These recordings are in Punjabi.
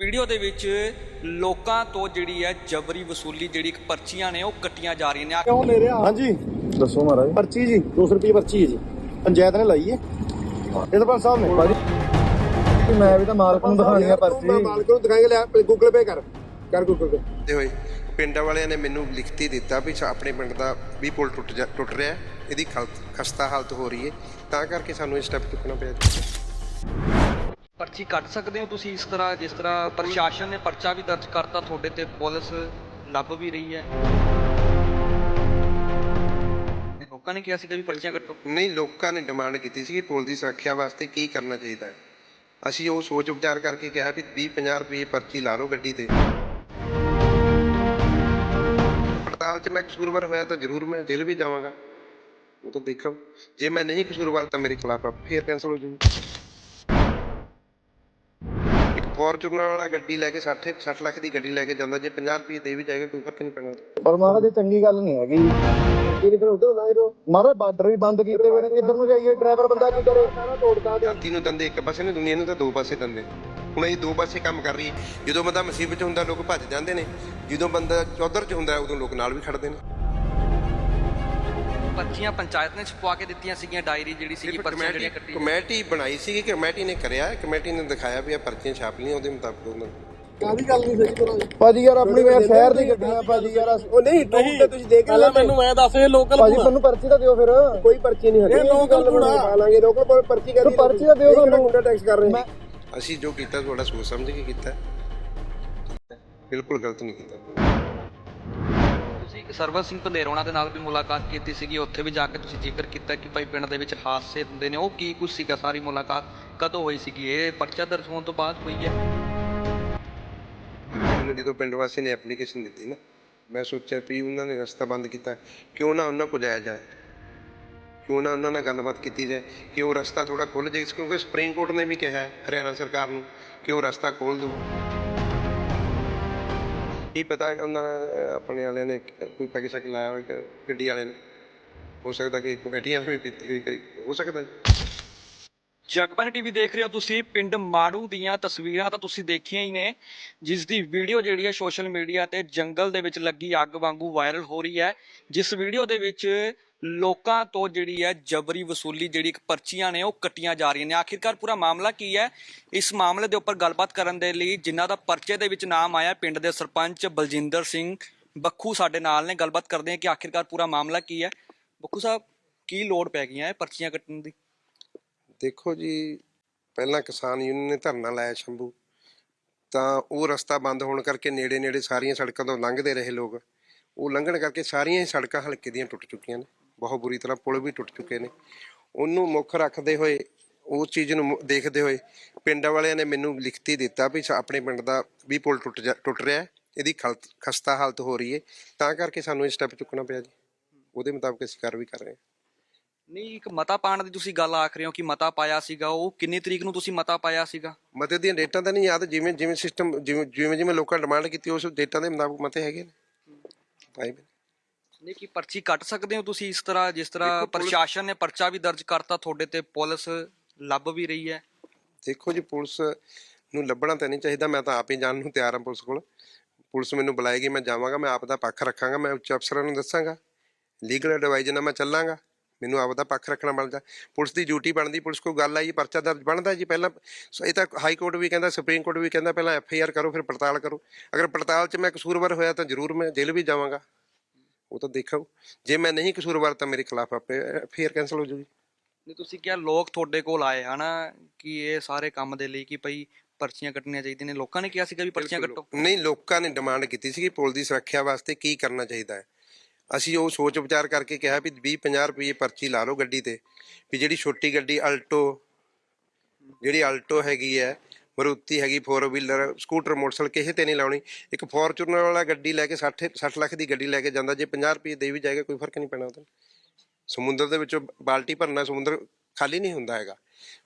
ਵੀਡੀਓ ਦੇ ਵਿੱਚ ਲੋਕਾਂ ਤੋਂ ਜਿਹੜੀ ਹੈ ਜਬਰੀ ਵਸੂਲੀ ਜਿਹੜੀ ਇੱਕ ਪਰਚੀਆਂ ਨੇ ਉਹ ਕੱਟੀਆਂ ਜਾ ਰਹੀਆਂ ਨੇ। ਕਿਉਂ ਲੈ ਰਿਹਾ ਹਾਂਜੀ। ਦੱਸੋ ਮਹਾਰਾਜ। ਪਰਚੀ ਜੀ 200 ਰੁਪਏ ਪਰਚੀ ਹੈ ਜੀ। ਪੰਚਾਇਤ ਨੇ ਲਾਈ ਹੈ। ਇਹ ਤਾਂ ਸਾਹਿਬ ਨੇ। ਭਾਜੀ। ਮੈਂ ਵੀ ਤਾਂ ਮਾਲਕ ਨੂੰ ਦਿਖਾਣੀ ਆ ਪਰਚੀ। ਮਾਲਕ ਨੂੰ ਦਿਖਾਏਗਾ ਲੈ ਗੂਗਲ ਪੇ ਕਰ। ਕਰ ਗੂਗਲ ਪੇ ਤੇ ਹੋਏ ਪਿੰਡ ਵਾਲਿਆਂ ਨੇ ਮੈਨੂੰ ਲਿਖਤੀ ਦਿੱਤਾ ਵੀ ਸਾ- ਆਪਣੇ ਪਿੰਡ ਦਾ ਵੀ ਪੁਲ ਟੁੱਟ ਜਾ- ਟੁੱਟ ਰਿਹਾ ਹੈ, ਇਹਦੀ ਖਲ- ਖਸਤਾ ਹਾਲਤ ਹੋ ਰਹੀ ਹੈ। ਤਾਂ ਕਰਕੇ ਸਾਨੂੰ ਇਹ ਸਟੈਪ ਚੁੱਕਣਾ ਪਿਆ ਜੀ। ਪਰਚੀ ਕੱਟ ਸਕਦੇ ਹੋ ਤੁਸੀਂ ਇਸ ਤਰ੍ਹਾਂ, ਜਿਸ ਤਰ੍ਹਾਂ ਪ੍ਰਸ਼ਾਸਨ ਨੇ ਪਰਚਾ ਵੀ ਦਰਜ ਕਰਤਾ, ਤੁਹਾਡੇ ਤੇ ਪੁਲਿਸ ਲੱਭ ਵੀ ਰਹੀ ਹੈ। ਲੋਕਾਂ ਨੇ ਕਿਹਾ ਸੀਗਾ ਵੀ ਪਰਚੀਆਂ ਕੱਟੋ। ਨਹੀਂ, ਲੋਕਾਂ ਨੇ ਡਿਮਾਂਡ ਕੀਤੀ ਸੀ ਕਿ ਪੁਲ ਦੀ ਸੁਰੱਖਿਆ ਵਾਸਤੇ ਕੀ ਕਰਨਾ ਚਾਹੀਦਾ ਹੈ। ਅਸੀਂ ਉਹ ਸੋਚ ਵਿਚਾਰ ਕਰਕੇ ਕਿਹਾ ਵੀ 20 50 ਰੁਪਏ ਪਰਚੀ ਲਾ ਲਓ ਗੱਡੀ ਤੇ। ਪੜਤਾਲ 'ਚ ਮੈਂ ਕਸੂਰਵਾਰ ਹੋਇਆ ਤਾਂ ਜ਼ਰੂਰ ਮੈਂ ਜੇਲ੍ਹ ਵੀ ਜਾਵਾਂਗਾ। ਉਹ ਤਾਂ ਦੇਖੋ, ਜੇ ਮੈਂ ਨਹੀਂ ਕਸੂਰਵਾਰ ਤਾਂ ਮੇਰੇ ਖਿਲਾਫ ਫੇਰ ਕੈਂਸਲ ਹੋ ਜਾਊਗੀ। ਫੋਰਚੂਨਰ ਵਾਲਾ ਗੱਡੀ ਲੈ ਕੇ 60 60 ਲੱਖ ਦੀ ਗੱਡੀ ਲੈ ਕੇ ਜਾਂਦਾ ਜੇ 50 ਰੁਪਏ ਦੇ ਵੀ ਜਾਏਗਾ ਕੋਈ ਫ਼ਰਕ ਨਹੀਂ ਪੈਣਾ। ਪਰ ਮਹਾਰਾਜ ਇਹ ਚੰਗੀ ਗੱਲ ਨਹੀਂ ਹੈਗੀ। ਕੀ ਨਿਕਲ ਉਧਰ ਲਾਏ ਰੋ ਮਹਾਰਾਜ ਬਾਰਡਰ ਵੀ ਬੰਦ ਕੀਤੇ ਹੋਏ ਨੇ ਕਿੱਧਰ ਨੂੰ ਜਾਈਏ ਡਰਾਈਵਰ ਬੰਦਾ ਕੀ ਕਰੇ? ਸਾਰਾ ਤੋੜਦਾ ਜਾਤੀ ਨੂੰ ਦੰਦੇ ਇੱਕ ਪਾਸੇ ਨੇ ਦੁਨੀਆ ਨੂੰ ਤਾਂ ਦੋ ਪਾਸੇ ਦੰਦੇ। ਹੁਣ ਇਹ ਦੋ ਪਾਸੇ ਕੰਮ ਕਰ ਰਹੀ ਹੈ। ਜਦੋਂ ਬੰਦਾ ਮੁਸੀਬਤ 'ਚ ਹੁੰਦਾ ਲੋਕ ਭੱਜ ਜਾਂਦੇ ਨੇ। ਜਦੋਂ ਬੰਦਾ ਚੌਧਰ 'ਚ ਹੁੰਦਾ ਉਦੋਂ ਲੋਕ ਨਾਲ ਵੀ ਖੜਦੇ ਨੇ। ਪਰਚੀਆਂ ਪੰਚਾਇਤ ਨੇ ਛਪਵਾ ਕੇ ਦਿੱਤੀਆਂ ਸੀਗੀਆਂ ਡਾਇਰੀ ਜਿਹੜੀ ਸੀਗੀ ਪਰਚੀਆਂ ਜਿਹੜੀਆਂ ਕੱਟੀਆਂ ਕਮੇਟੀ ਬਣਾਈ ਸੀਗੀ ਕਮੇਟੀ ਨੇ ਕਰਿਆ ਕਮੇਟੀ ਨੇ ਦਿਖਾਇਆ ਵੀ ਆ ਪਰਚੀਆਂ ਛਾਪ ਲਈਆਂ ਉਹਦੇ ਮੁਤਾਬਕ ਉਹਨਾਂ ਨੇ ਕਾਦੀ ਗੱਲ ਨਹੀਂ ਸਹੀ ਕਰਾਂ ਭਾਜੀ ਯਾਰ ਆਪਣੀ ਯਾਰ ਸ਼ਹਿਰ ਦੀ ਗੱਡੀਆਂ ਭਾਜੀ ਯਾਰ ਉਹ ਨਹੀਂ ਟੂਰ ਤੇ ਤੁਸੀਂ ਦੇਖ ਲੈ ਮੈਨੂੰ ਐ ਦੱਸ ਇਹ ਲੋਕਲ ਭਾਜੀ ਤੁਹਾਨੂੰ ਪਰਚੀ ਤਾਂ ਦਿਓ ਫਿਰ। ਕੋਈ ਪਰਚੀ ਨਹੀਂ ਹਟੀ ਇਹ ਲੋਕਲ। ਪਾ ਲਾਂਗੇ ਲੋਕਲ ਕੋਲ ਪਰਚੀ ਕਰ ਤੂੰ ਪਰਚੀ ਤਾਂ ਦਿਓ। ਗੁੰਡਾ ਟੈਕਸ ਕਰ ਰਹੇ? ਮੈਂ ਅਸੀਂ ਜੋ ਕੀਤਾ ਤੁਹਾਡਾ ਸੋਚ ਸਮਝ ਕੇ ਕੀਤਾ। ਬਿਲਕੁਲ ਗਲਤ ਨਹੀਂ ਕੀਤਾ। ਤੁਸੀਂ ਸਰਵਰ ਸਿੰਘ ਪੰਦੇਰੋਣਾ ਦੇ ਨਾਲ ਵੀ ਮੁਲਾਕਾਤ ਕੀਤੀ ਸੀਗੀ। ਉੱਥੇ ਵੀ ਜਾ ਕੇ ਤੁਸੀਂ ਜ਼ਿਕਰ ਕੀਤਾ ਕਿ ਭਾਈ ਪਿੰਡ ਦੇ ਵਿੱਚ ਹਾਦਸੇ ਹੁੰਦੇ ਨੇ। ਉਹ ਕੀ ਕੁਝ ਸੀਗਾ? ਸਾਰੀ ਮੁਲਾਕਾਤ ਕਦੋਂ ਹੋਈ ਸੀਗੀ? ਇਹ ਪਰਚਾ ਦਰਜ ਹੋਣ ਤੋਂ ਬਾਅਦ ਹੋਈ ਹੈ? ਜਦੋਂ ਪਿੰਡ ਵਾਸੀ ਨੇ ਐਪਲੀਕੇਸ਼ਨ ਦਿੱਤੀ ਨਾ, ਮੈਂ ਸੋਚਿਆ ਵੀ ਉਹਨਾਂ ਨੇ ਰਸਤਾ ਬੰਦ ਕੀਤਾ। ਕਿਉਂ ਨਾ ਉਹਨਾਂ ਕੋਲ ਜਾਇਆ ਜਾਏ? ਕਿਉਂ ਨਾ ਉਹਨਾਂ ਨਾਲ ਗੱਲਬਾਤ ਕੀਤੀ ਜਾਏ? ਕਿ ਉਹ ਰਸਤਾ ਥੋੜਾ ਖੁੱਲ ਜਾਏ? ਕਿਉਂਕਿ ਸੁਪਰੀਮ ਕੋਰਟ ਨੇ ਵੀ ਕਿਹਾ ਹੈ, ਹਰਿਆਣਾ ਸਰਕਾਰ ਨੂੰ, ਕਿ ਉਹ ਰਸਤਾ ਖੋਲ ਦਿਓ ਕੀ ਪਤਾ ਉਹਨਾਂ ਆਪਣੇ ਵਾਲਿਆਂ ਨੇ ਕੋਈ ਪੈਕ ਸ਼ੈਕ ਲਾਇਆ ਹੋਵੇ ਗੱਡੀ ਵਾਲੇ ਨੇ? ਹੋ ਸਕਦਾ ਕਿ ਕਮੇਟੀਆਂ ਵੀ ਪੀਤੀ ਹੋਈ, ਕਈ ਹੋ ਸਕਦਾ ਜੀ। ਜਗਬਾਣੀ ਟੀਵੀ ਦੇਖ ਰਹੇ ਹੋ ਤੁਸੀਂ, ਪਿੰਡ ਮਾੜੂ ਦੀਆਂ ਤਸਵੀਰਾਂ ਤਾਂ ਤੁਸੀਂ ਦੇਖੀਆਂ ਹੀ ਨੇ ਜਿਸ ਦੀ ਵੀਡੀਓ ਜਿਹੜੀ ਹੈ ਸੋਸ਼ਲ ਮੀਡੀਆ ਤੇ ਜੰਗਲ ਦੇ ਵਿੱਚ ਲੱਗੀ ਅੱਗ ਵਾਂਗੂ ਵਾਇਰਲ ਹੋ ਰਹੀ ਹੈ। ਜਿਸ ਵੀਡੀਓ ਦੇ ਵਿੱਚ ਲੋਕਾਂ ਤੋਂ ਜਿਹੜੀ ਹੈ ਜਬਰੀ ਵਸੂਲੀ ਜਿਹੜੀ ਇੱਕ ਪਰਚੀਆਂ ਨੇ ਉਹ ਕੱਟੀਆਂ ਜਾ ਰਹੀਆਂ ਨੇ। ਆਖਿਰਕਾਰ ਪੂਰਾ ਮਾਮਲਾ ਕੀ ਹੈ? ਇਸ ਮਾਮਲੇ ਦੇ ਉੱਪਰ ਗੱਲਬਾਤ ਕਰਨ ਦੇ ਲਈ ਜਿਨ੍ਹਾਂ ਦਾ ਪਰਚੇ ਦੇ ਵਿੱਚ ਨਾਮ ਆਇਆ, ਪਿੰਡ ਦੇ ਸਰਪੰਚ ਬਲਜਿੰਦਰ ਸਿੰਘ ਬੱਖੂ ਸਾਡੇ ਨਾਲ ਨੇ। ਗੱਲਬਾਤ ਕਰਦੇ ਹਾਂ ਕਿ ਆਖਿਰਕਾਰ ਪੂਰਾ ਮਾਮਲਾ ਕੀ ਹੈ? ਬੱਖੂ ਸਾਹਿਬ, ਕੀ ਲੋੜ ਪੈ ਗਈਆਂ ਹੈ ਪਰਚੀਆਂ ਕੱਟਣ ਦੀ? ਦੇਖੋ ਜੀ, ਪਹਿਲਾਂ ਕਿਸਾਨ ਯੂਨੀਅਨ ਨੇ ਧਰਨਾ ਲਾਇਆ ਸ਼ੰਭੂ। ਤਾਂ ਉਹ ਰਸਤਾ ਬੰਦ ਹੋਣ ਕਰਕੇ ਨੇੜੇ ਨੇੜੇ ਸਾਰੀਆਂ ਸੜਕਾਂ ਤੋਂ ਲੰਘਦੇ ਰਹੇ ਲੋਕ। ਉਹ ਲੰਘਣ ਕਰਕੇ ਸਾਰੀਆਂ ਹੀ ਸੜਕਾਂ ਹਲਕੇ ਦੀਆਂ ਟੁੱਟ ਚੁੱਕੀਆਂ ਨੇ। ਬਹੁਤ ਬੁਰੀ ਤਰ੍ਹਾਂ ਪੁਲ ਵੀ ਟੁੱਟ ਚੁੱਕੇ ਨੇ। ਉਹਨੂੰ ਮੁੱਖ ਰੱਖਦੇ ਹੋਏ, ਉਹ ਚੀਜ਼ ਨੂੰ ਮੁ- ਦੇਖਦੇ ਹੋਏ ਪਿੰਡ ਵਾਲਿਆਂ ਨੇ ਮੈਨੂੰ ਲਿਖਤੀ ਦਿੱਤਾ ਵੀ ਸਾ- ਆਪਣੇ ਪਿੰਡ ਦਾ ਵੀ ਪੁਲ ਟੁੱਟ ਜਾ- ਟੁੱਟ ਰਿਹਾ ਇਹਦੀ ਖਲ- ਖਸਤਾ ਹਾਲਤ ਹੋ ਰਹੀ ਹੈ। ਤਾਂ ਕਰਕੇ ਸਾਨੂੰ ਇਹ ਸਟੈਪ ਚੁੱਕਣਾ ਪਿਆ ਜੀ। ਉਹਦੇ ਮੁਤਾਬਕ ਅਸੀਂ ਕਾਰਵਾਈ ਕਰ ਰਹੇ ਹਾਂ। ਨਹੀਂ ਇੱਕ ਮਤਾ ਪਾਉਣ ਦੀ ਤੁਸੀਂ ਗੱਲ ਆਖ ਰਹੇ ਹੋ ਕਿ ਮਤਾ ਪਾਇਆ ਸੀਗਾ ਉਹ ਕਿੰਨੀ ਤਰੀਕ ਨੂੰ ਤੁਸੀਂ ਮਤਾ ਪਾਇਆ ਸੀਗਾ? ਮਤੇ ਦੀਆਂ ਡੇਟਾਂ ਤਾਂ ਨਹੀਂ ਯਾਦ ਜਿਵੇਂ ਜਿਵੇਂ ਸਿਸਟਮ ਜਿਵੇਂ ਜਿਵੇਂ ਜਿਵੇਂ ਲੋਕਾਂ ਡਿਮਾਂਡ ਕੀਤੀ ਉਸ ਡੇਟਾਂ ਦੇ ਮੁਤਾਬਕ ਮਤੇ ਹੈਗੇ ਨੇ। ਨੇ ਨਹੀਂ ਕਿ ਪਰਚੀ ਕੱਟ ਸਕਦੇ ਹੋ ਤੁਸੀਂ ਇਸ ਤਰ੍ਹਾਂ ਜਿਸ ਤਰ੍ਹਾਂ ਪ੍ਰਸ਼ਾਸਨ ਨੇ ਪਰਚਾ ਵੀ ਦਰਜ ਕਰਤਾ ਤੁਹਾਡੇ ਤੇ ਪੁਲਿਸ ਲੱਭ ਵੀ ਰਹੀ ਹੈ? ਦੇਖੋ ਜੀ ਪੁਲਿਸ ਨੂੰ ਲੱਭਣਾ ਤਾਂ ਨਹੀਂ ਚਾਹੀਦਾ ਮੈਂ ਤਾਂ ਆਪ ਹੀ ਜਾਣ ਨੂੰ ਤਿਆਰ ਹਾਂ ਪੁਲਿਸ ਕੋਲ। ਪੁਲਿਸ ਮੈਨੂੰ ਬੁਲਾਏਗੀ ਮੈਂ ਜਾਵਾਂਗਾ ਮੈਂ ਆਪ ਦਾ ਪੱਖ ਰੱਖਾਂਗਾ ਮੈਂ ਉੱਚ ਅਫਸਰਾਂ ਨੂੰ ਦੱਸਾਂਗਾ। ਲੀਗਲ ਐਡਵਾਈਜ਼ ਨਾਲ ਮੈਂ ਚੱਲਾਂਗਾ। ਮੈਨੂੰ ਆਪ ਦਾ ਪੱਖ ਰੱਖਣਾ ਬਣਦਾ ਪੁਲਿਸ ਦੀ ਡਿਊਟੀ ਬਣਦੀ ਪੁਲਿਸ ਕੋਲ ਗੱਲ ਆਈ ਪਰਚਾ ਦਰਜ ਬਣਦਾ ਜੀ ਪਹਿਲਾਂ। ਸੋ ਇਹ ਤਾਂ ਹਾਈ ਕੋਰਟ ਵੀ ਕਹਿੰਦਾ ਸੁਪਰੀਮ ਕੋਰਟ ਵੀ ਕਹਿੰਦਾ ਪਹਿਲਾਂ ਐਫ ਆਈ ਆਰ ਕਰੋ ਫਿਰ ਪੜਤਾਲ ਕਰੋ। ਅਗਰ ਪੜਤਾਲ 'ਚ ਮੈਂ ਕਸੂਰਵਾਰ ਹੋਇਆ ਤਾਂ ਜ਼ਰੂਰ ਮੈਂ ਜੇਲ੍ਹ ਵੀ ਜਾਵਾਂਗਾ। ਉਹ ਤਾਂ ਦੇਖੋ ਜੇ ਮੈਂ ਨਹੀਂ ਕਸੂਰਵਾਰ ਤਾਂ ਮੇਰੇ ਖਿਲਾਫ ਆਪੇ ਫੇਰ ਕੈਂਸਲ ਹੋ ਜੂਗੀ ਨਹੀਂ ਤੁਸੀਂ ਕਿਹਾ ਲੋਕ ਤੁਹਾਡੇ ਕੋਲ ਆਏ ਹਨਾ ਕਿ ਇਹ ਸਾਰੇ ਕੰਮ ਦੇ ਲਈ ਕਿ ਭਈ ਪਰਚੀਆਂ ਕੱਟਣੀਆਂ ਚਾਹੀਦੀਆਂ ਨੇ। ਲੋਕਾਂ ਨੇ ਕਿਹਾ ਸੀਗਾ ਵੀ ਪਰਚੀਆਂ ਕੱਟੋ। ਨਹੀਂ ਲੋਕਾਂ ਨੇ ਡਿਮਾਂਡ ਕੀਤੀ ਸੀ ਕਿ ਪੁਲ ਦੀ ਸੁਰੱਖਿਆ ਵਾਸਤੇ ਕੀ ਕਰਨਾ ਚਾਹੀਦਾ ਹੈ। ਅਸੀਂ ਉਹ ਸੋਚ ਵਿਚਾਰ ਕਰਕੇ ਕਿਹਾ ਵੀ 20 50 ਰੁਪਏ ਪਰਚੀ ਲਾ ਲਓ ਗੱਡੀ ਤੇ, ਵੀ ਜਿਹੜੀ ਛੋਟੀ ਗੱਡੀ ਅਲਟੋ, ਜਿਹੜੀ ਅਲਟੋ ਹੈਗੀ ਹੈ, ਮਰੂਤੀ ਹੈਗੀ 4 ਵੀਲਰ ਸਕੂਟਰ ਮੋਟਰਸਾਈਕਲ ਕਿਸੇ ਤੇ ਨਹੀਂ ਲਾਉਣੀ। ਇੱਕ ਫੋਰਚੂਨਰ ਵਾਲਾ ਗੱਡੀ ਲੈ ਕੇ 60 60 ਲੱਖ ਦੀ ਗੱਡੀ ਲੈ ਕੇ ਜਾਂਦਾ, ਜੇ 50 ਰੁਪਏ ਦੇ ਵੀ ਜਾਏਗਾ, ਕੋਈ ਫ਼ਰਕ ਨਹੀਂ ਪੈਣਾ ਉਹਦਾ ਸਮੁੰਦਰ ਦੇ ਵਿੱਚੋਂ ਬਾਲਟੀ ਭਰਨਾ ਸਮੁੰਦਰ ਖਾਲੀ ਨਹੀਂ ਹੁੰਦਾ ਹੈਗਾ।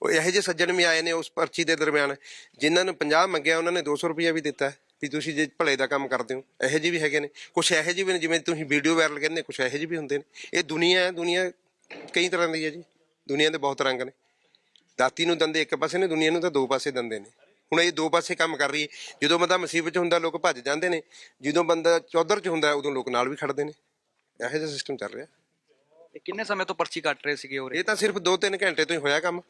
ਉਹ ਇਹੋ ਜਿਹੇ ਸੱਜਣ ਵੀ ਆਏ ਨੇ ਉਸ ਪਰਚੀ ਦੇ ਦਰਮਿਆਨ, ਜਿਨ੍ਹਾਂ ਨੂੰ 50 ਮੰਗਿਆ, ਉਹਨਾਂ ਨੇ 200 ਰੁਪਏ ਵੀ ਦਿੱਤਾ। ਵੀ ਤੁਸੀਂ ਜੇ ਭਲੇ ਦਾ ਕੰਮ ਕਰਦੇ ਹੋ ਇਹੋ ਜਿਹੇ ਵੀ ਹੈਗੇ ਨੇ। ਕੁਝ ਇਹੋ ਜਿਹੇ ਵੀ ਨੇ ਜਿਵੇਂ ਤੁਸੀਂ ਵੀਡੀਓ ਵਾਇਰਲ ਕਹਿੰਦੇ ਕੁਝ ਇਹੋ ਜਿਹੇ ਵੀ ਹੁੰਦੇ ਨੇ। ਇਹ ਦੁਨੀਆ ਹੈ ਦੁਨੀਆ ਕਈ ਤਰ੍ਹਾਂ ਦੀ ਹੈ ਜੀ। ਦੁਨੀਆ ਦੇ ਬਹੁਤ ਰੰਗ ਨੇ। ਦਾਤੀ ਨੂੰ ਦੰਦੇ ਇੱਕ ਪਾਸੇ ਨੇ ਦੁਨੀਆ ਨੂੰ ਤਾਂ ਦੋ ਪਾਸੇ ਦੰਦੇ ਨੇ। ਹੁਣ ਇਹ ਦੋ ਪਾਸੇ ਕੰਮ ਕਰ ਰਹੀ ਹੈ। ਜਦੋਂ ਬੰਦਾ ਮੁਸੀਬਤ 'ਚ ਹੁੰਦਾ ਲੋਕ ਭੱਜ ਜਾਂਦੇ ਨੇ। ਜਦੋਂ ਬੰਦਾ ਚੌਧਰ 'ਚ ਹੁੰਦਾ ਉਦੋਂ ਲੋਕ ਨਾਲ ਵੀ ਖੜਦੇ ਨੇ। ਇਹੋ ਜਿਹਾ ਸਿਸਟਮ ਚੱਲ ਰਿਹਾ। ਇਹ ਕਿੰਨੇ ਸਮੇਂ ਤੋਂ ਪਰਚੀ ਕੱਟ ਰਹੇ ਸੀਗੇ ਉਰੇ? ਇਹ ਤਾਂ ਸਿਰਫ 2-3 ਘੰਟੇ ਤੋਂ ਹੀ ਹੋਇਆ ਕੰਮ।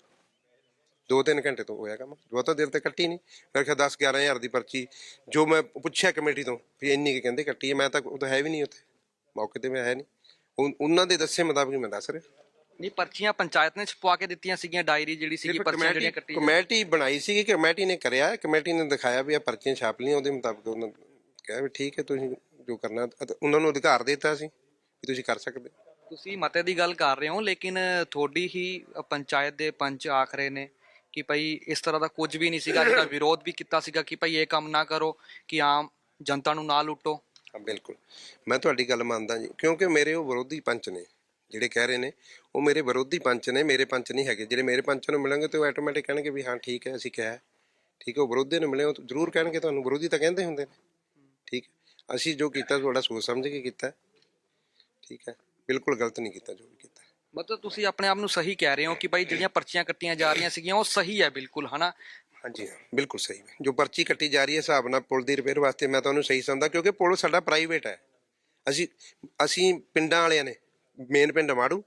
2-3 ਘੰਟੇ ਤੋਂ ਹੋਇਆ ਕੰਮ। ਬਹੁਤਾ ਦੇਰ ਤੇ ਕੱਟੀ ਨਹੀਂ ਮੇਰੇ ਖਿਆਲ 10 11000 ਦੀ ਪਰਚੀ। ਜੋ ਮੈਂ ਪੁੱਛਿਆ ਕਮੇਟੀ ਤੋਂ ਵੀ ਇੰਨੀ ਕਿ ਕਹਿੰਦੇ ਕੱਟੀ ਹੈ ਮੈਂ ਤਾਂ ਉਹ ਤਾਂ ਹੈ ਵੀ ਨਹੀਂ ਉੱਥੇ। ਮੌਕੇ ਤੇ ਮੈਂ ਹੈ ਨਹੀਂ ਉਹਨਾਂ ਦੇ ਦੱਸੇ ਮੁਤਾਬਕ ਮੈਂ ਦੱਸ ਰਿਹਾ। ਨਹੀਂ ਪਰਚੀਆਂ ਪੰਚਾਇਤ ਨੇ ਛਪਵਾ ਕੇ ਦਿੱਤੀਆਂ ਸੀਗੀਆਂ ਡਾਇਰੀ ਜਿਹੜੀ ਸੀਗੀ ਪਰਚੀਆਂ ਜਿਹੜੀਆਂ ਕੱਟੀ ਕਮੇਟੀ ਬਣਾਈ ਸੀ ਕਿ ਕਮੇਟੀ ਨੇ ਕਰਿਆ। ਕਮੇਟੀ ਨੇ ਦਿਖਾਇਆ ਵੀ ਇਹ ਪਰਚੀਆਂ ਛਾਪ ਲਈਆਂ ਉਹਦੇ ਮੁਤਾਬਕ ਉਹਨਾਂ ਨੇ ਕਿਹਾ ਵੀ ਠੀਕ ਹੈ ਤੁਸੀਂ ਜੋ ਕਰਨਾ ਉਹਨਾਂ ਨੂੰ ਅਧਿਕਾਰ ਦਿੱਤਾ ਸੀ ਵੀ ਤੁਸੀਂ ਕਰ ਸਕਦੇ। ਤੁਸੀਂ ਮਤੇ ਦੀ ਗੱਲ ਕਰ ਰਹੇ ਹੋ ਲੇਕਿਨ ਤੁਹਾਡੀ ਹੀ ਪੰਚਾਇਤ ਦੇ ਪੰਚ ਆਖ ਰਹੇ ਨੇ। ਕਿ ਭਾਈ ਇਸ ਤਰ੍ਹਾਂ ਦਾ ਕੁਝ ਵੀ ਨਹੀਂ ਸੀਗਾ ਜਿਹਦਾ ਵਿਰੋਧ ਵੀ ਕੀਤਾ ਸੀਗਾ ਕਿ ਭਾਈ ਇਹ ਕੰਮ ਨਾ ਕਰੋ ਕਿ ਆਮ ਜਨਤਾ ਨੂੰ ਨਾ ਲੁੱਟੋ। ਹਾਂ, ਬਿਲਕੁਲ। ਮੈਂ ਤੁਹਾਡੀ ਗੱਲ ਮੰਨਦਾ ਜੀ, ਕਿਉਂਕਿ ਮੇਰੇ ਉਹ ਵਿਰੋਧੀ ਪੰਚ ਨੇ, ਜਿਹੜੇ ਕਹਿ ਰਹੇ ਨੇ, ਉਹ ਮੇਰੇ ਵਿਰੋਧੀ ਪੰਚ ਨੇ, ਮੇਰੇ ਪੰਚ ਨਹੀਂ ਹੈਗੇ। ਜਿਹੜੇ ਮੇਰੇ ਪੰਚਾਂ ਨੂੰ ਮਿਲਣਗੇ ਤੇ ਉਹ ਆਟੋਮੈਟਿਕ ਕਹਿਣਗੇ ਵੀ ਹਾਂ, ਠੀਕ ਹੈ, ਅਸੀਂ ਕਿਹਾ ਠੀਕ ਹੈ, ਉਹ ਵਿਰੋਧੀ ਨੂੰ ਮਿਲੇ, ਉਹ ਜ਼ਰੂਰ ਕਹਿਣਗੇ ਤੁਹਾਨੂੰ, ਵਿਰੋਧੀ ਤਾਂ ਕਹਿੰਦੇ ਹੁੰਦੇ ਨੇ। ਠੀਕ ਹੈ। ਅਸੀਂ ਜੋ ਕੀਤਾ, ਤੁਹਾਡਾ ਸੋਚ ਸਮਝ ਕੇ ਕੀਤਾ ਠੀਕ ਹੈ, ਬਿਲਕੁਲ ਗਲਤ ਨਹੀਂ ਕੀਤਾ ਜੋ ਵੀ ਕੀਤਾ। ਮਤਲਬ ਤੁਸੀਂ ਆਪਣੇ ਆਪ ਨੂੰ ਸਹੀ ਕਹਿ ਰਹੇ ਹੋ ਕਿ ਭਾਈ ਜਿਹੜੀਆਂ ਪਰਚੀਆਂ ਕੱਟੀਆਂ ਜਾ ਰਹੀਆਂ ਸੀਗੀਆਂ, ਉਹ ਸਹੀ ਹੈ ਬਿਲਕੁਲ, ਹਨਾ? ਹਾਂਜੀ, ਹਾਂ, ਬਿਲਕੁਲ ਸਹੀ ਜੋ ਪਰਚੀ ਕੱਟੀ ਜਾ ਰਹੀ ਹੈ, ਹਿਸਾਬ ਨਾਲ ਪੁਲ ਦੀ ਰਿਪੇਅਰ ਵਾਸਤੇ ਮੈਂ ਤੁਹਾਨੂੰ ਸਹੀ ਸਮਝਦਾ, ਕਿਉਂਕਿ ਪੁਲ ਸਾਡਾ ਪ੍ਰਾਈਵੇਟ ਹੈ। ਅਸੀਂ ਅਸੀਂ ਪਿੰਡਾਂ ਵਾਲਿਆਂ ਨੇ ਮੇਨ ਪਿੰਡ ਮਾੜੂ,